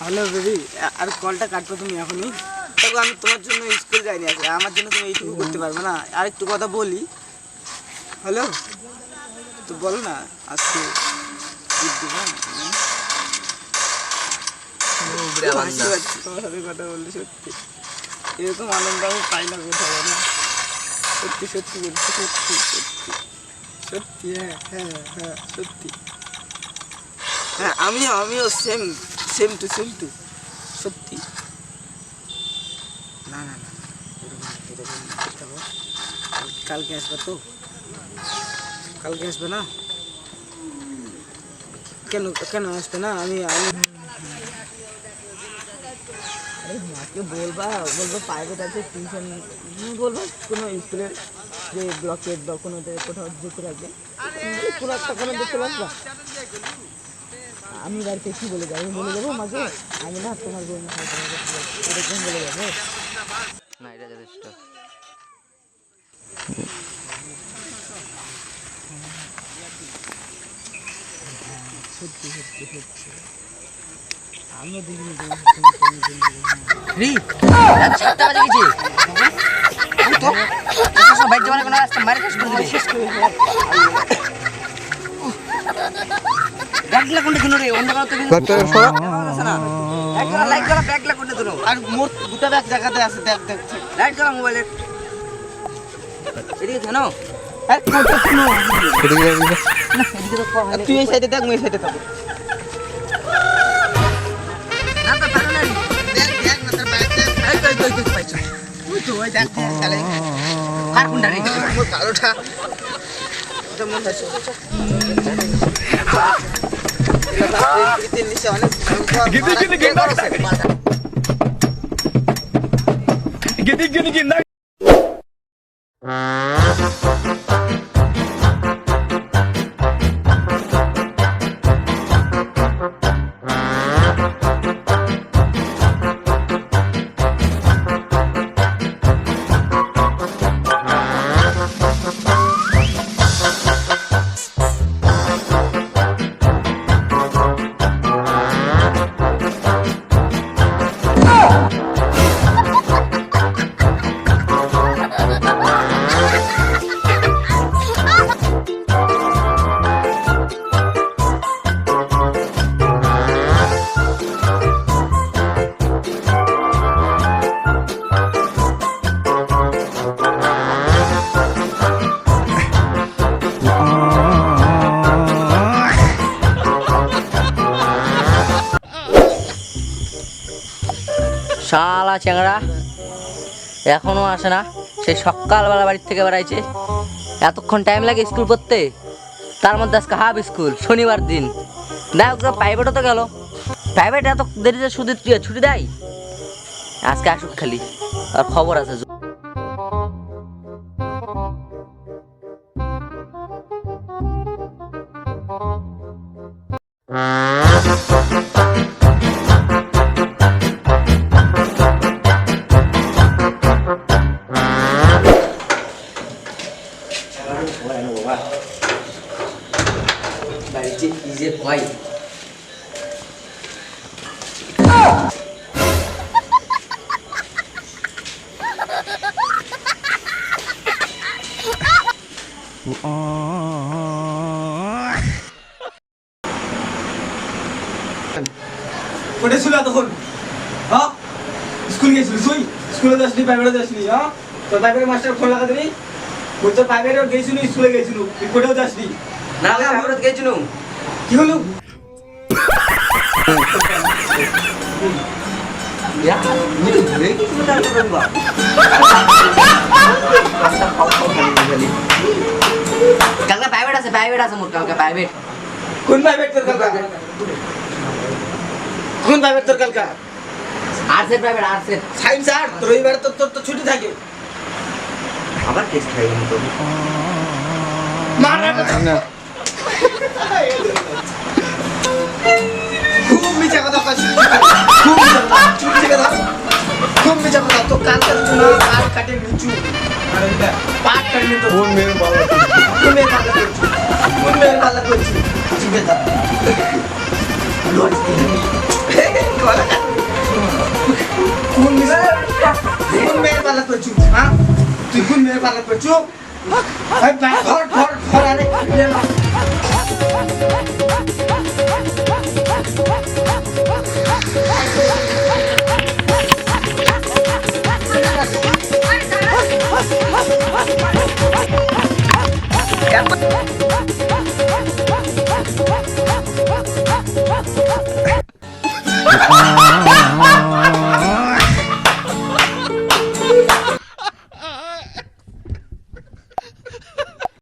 Hello baby আর কলটা কাটবো তুমি এখনই। তবে আমি তোমার জন্য স্কুল যাইনি আজকে আমার জন্য তুমি এইটুকু করতে পারবে না। আর একটু কথা বলি। হ্যালো? তো বলো না আজকে তোমার সাথে কথা বললে সত্যি। এরকম আনন্দ আমি পাই না কোথাও না সত্যি সত্যি বলছি সত্যি সত্যি। সত্যি হ্যাঁ হ্যাঁ হ্যাঁ সত্যি। হ্যাঁ আমিও আমিও same same too same too সত্যি না না না না, এরকম এরকম করতে হবে। কাল- কালকে আসবে তো কালকে আসবে না কেন কেন আসবে না আমি আমি আরে মাকে বলবা বলব প্রাইভেট আছে টিউশন বলব কোনো স্কুলের যে ব্লকের বা কোনো কোথাও যেতে রাখবে কোনো একটা কোনো দেখতে পারবা আমি বাড়িতে কি বলে যাব? আমি বলে যাব মাকে আমি না তোমার বোন। এরকম বলে যাব। না এটা যথেষ্ট সত্যি সত্যি সত্যি আমিও দেখিনি রি সাতটা বাজে গেছে তো সব বাইর যাওয়ার কোনো রাস্তা মারে শেষ করে শেষ করে তুই এই সাইডে দেখ এই সাইডে থাকব। না তো পারো না দেখ দেখ না তোর ব্যাগ দেখ শালা চ্যাংড়া এখনও আসে না। সেই সকালবেলা বাড়ির থেকে বেড়াইছে। এতক্ষণ টাইম লাগে স্কুল পড়তে তার মধ্যে আজকে হাফ স্কুল শনিবার দিন। দেখ প্রাইভেটও তো গেল। প্রাইভেট এত দেরিতে শুধু ছুটি দেয়? আজকে আসুক খালি। আর খবর আছে হয় কোটে ছিল তখন হ্যাঁ? স্কুল গেছিলি তুই? স্কুলে যাসনি প্রাইভেটে যাসনি হ্যাঁ? তোর প্রাইভেটের মাস্টার ফোন নি ওই তোর প্রাইভেটে গেছিলি স্কুলে গেছিলি তুই কোটেও যাসনি। না আমি গেছিলাম। কি হলো কালকে প্রাইভেট আছে প্রাইভেট আছে মোর কালকে প্রাইভেট কোন প্রাইভেট তোর কালকা কোন প্রাইভেট তোর কালকা আর্টসের প্রাইভেট আর্টসের সায়েন্স আর তোর রবিবার তোর তোর তো ছুটি থাকে আবার টেস্ট খাই তো মার খুব মিছা কথা খুব মিছা কথা থেকে খুব মিছা কথা তো কালকে চুনা কাল কাটে নিচু। আর পাট কাটে তো কোন মেয়ের বাবা কোন মেয়ের বাবা করছি কোন মেয়ের বাবা করছি চুপে দাও কোন মেয়ে- কোন মেয়ের পালা করছু হ্যাঁ? তুই কোন মেয়ের করছু ধর ধর ধর আরে। লে না।